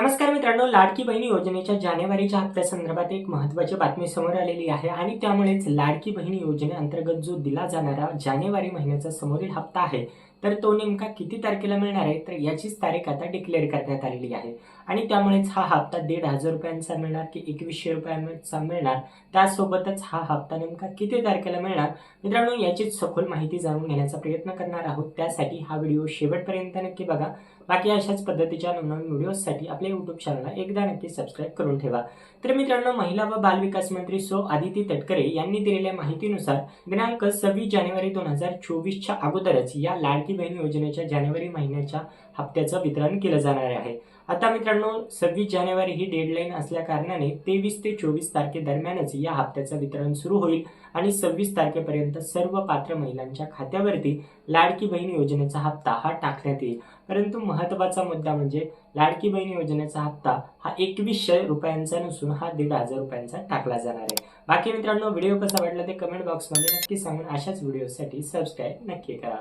नमस्कार मित्रांनो लाडकी बहिणी योजनेच्या जानेवारीच्या हप्त्यासंदर्भात एक महत्त्वाची बातमी समोर आलेली आहे आणि त्यामुळेच लाडकी बहिणी योजनेअंतर्गत जो दिला जाणारा जानेवारी महिन्याचा समोरील हप्ता आहे तर तो नेमका किती तारखेला मिळणार आहे? तर याचीच तारीख आता डिक्लेअर करण्यात आलेली आहे. आणि त्यामुळेच हा हप्ता दीड हजार रुपयांचा मिळणार की एकवीसशे रुपयांचा मिळणार? त्यासोबतच हा हप्ता नेमका किती तारखेला मिळणार? मित्रांनो याचीच सखोल माहिती जाणून घेण्याचा प्रयत्न करणार आहोत. त्यासाठी हा व्हिडिओ शेवटपर्यंत नक्की बघा. बाकी अशाच पद्धतीच्या नवनवीन व्हिडिओसाठी आपल्या युट्यूब चॅनलला एकदा नक्की सबस्क्राईब करून ठेवा. तर मित्रांनो महिला व बालविकास मंत्री सो आदिती तटकरे यांनी दिलेल्या माहितीनुसार दिनांक सव्वीस जानेवारी दोन हजार चोवीसच्या अगोदरच या लाडकी बहीण योजनेच्या जानेवारी महिन्याच्या हप्त्याचं वितरण केलं जाणार आहे. आता मित्रांनो सव्वीस जानेवारी ही डेडलाईन असल्या कारणाने तेवीस ते चोवीस तारखेदरम्यानच या हप्त्याचं वितरण सुरू होईल आणि सव्वीस तारखेपर्यंत सर्व पात्र महिलांच्या खात्यावरती लाडकी बहीण योजनेचा हप्ता हा टाकण्यात येईल. परंतु महत्त्वाचा मुद्दा म्हणजे लाडकी बहीण योजनेचा हप्ता हा एकवीसशे रुपयांचा नसून हा दीड हजार रुपयांचा टाकला जाणार आहे. बाकी मित्रांनो व्हिडिओ कसा वाटला ते कमेंट बॉक्समध्ये नक्की सांगून अशाच व्हिडिओसाठी सबस्क्राईब नक्की करा.